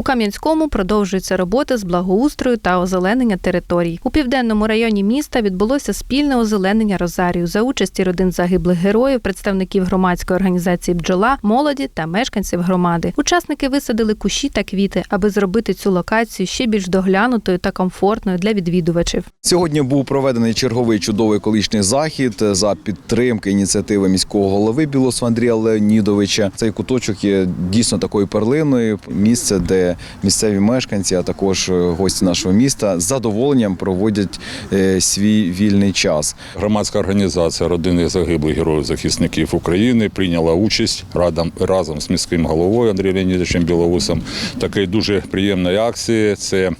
У Кам'янському продовжуються роботи з благоустрою та озеленення територій. У південному районі міста відбулося спільне озеленення Розарію за участі родин загиблих героїв, представників громадської організації Бджола, молоді та мешканців громади. Учасники висадили кущі та квіти, аби зробити цю локацію ще більш доглянутою та комфортною для відвідувачів. Сьогодні був проведений черговий чудовий екологічний захід за підтримки ініціативи міського голови Білосу Андрія Леонідовича. Цей куточок є дійсно такою перлиною. Місце, де місцеві мешканці, а також е, гості нашого міста з задоволенням проводять е, свій вільний час. Громадська організація родини загиблих героїв захисників України прийняла участь радом разом з міським головою Андрієм Леонідовичем Білоусом. Такої дуже приємної акції. Це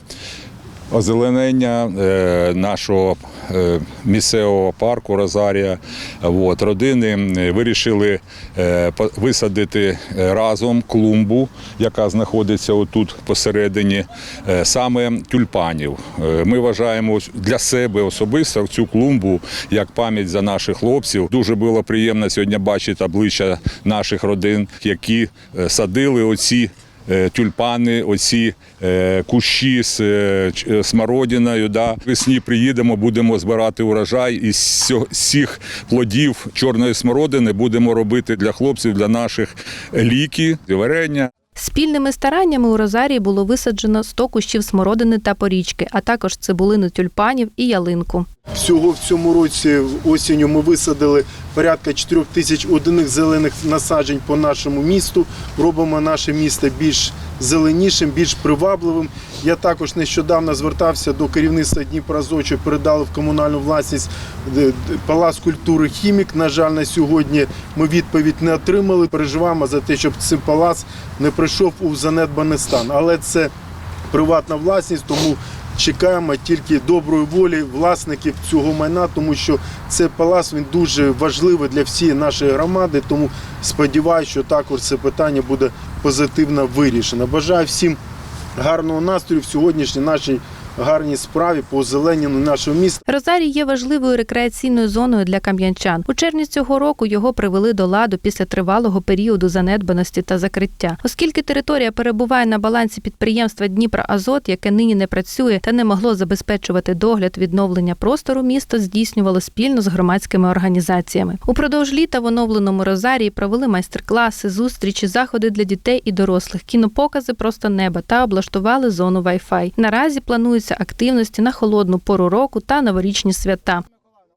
озеленення е, нашого е, місцевого парку Розарія. От, родини вирішили е, висадити разом клумбу, яка знаходиться отут посередині, саме тюльпанів. Ми вважаємо для себе особисто цю клумбу як пам'ять за наших хлопців. Дуже було приємно сьогодні бачити обличчя наших родин, які садили оці тюльпани, оці е, кущі з е, е, смородиною. Да. Весні приїдемо, будемо збирати урожай і з сьо- з цих плодів чорної смородини будемо робити для хлопців, для наших ліки, варення. Спільними стараннями у Розарії було висаджено 100 кущів смородини та порічки, а також цибулину тюльпанів і ялинку. Всього в цьому році осінню ми висадили порядка 4 тисяч одиних зелених насаджень по нашому місту. Робимо наше місто більш зеленішим, більш привабливим. Я також нещодавно звертався до керівництва Дніпрозочі, передали в комунальну власність е, палац культури хімік. На жаль, на сьогодні ми відповідь не отримали. Переживаємо за те, щоб цей палац не прийшов у занедбаний стан. Але це приватна власність, тому чекаємо тільки доброї волі власників цього майна, тому що цей палац він дуже важливий для всієї нашої громади. Тому сподіваюся, що також це питання буде позитивно вирішено. Бажаю всім гарного настрою в сьогоднішній нашій гарній справі по озелененню нашого міста. Розарій є важливою рекреаційною зоною для кам'янчан. У червні цього року його привели до ладу після тривалого періоду занедбаності та закриття. Оскільки територія перебуває на балансі підприємства Дніпра Азот, яке нині не працює та не могло забезпечувати догляд відновлення простору, місто здійснювало спільно з громадськими організаціями. Упродовж літа в оновленому Розарії провели майстер-класи, зустрічі, заходи для дітей і дорослих, кінопокази просто неба та облаштували зону Wi-Fi. Наразі плануються активності на холодну пору року та новорічні свята.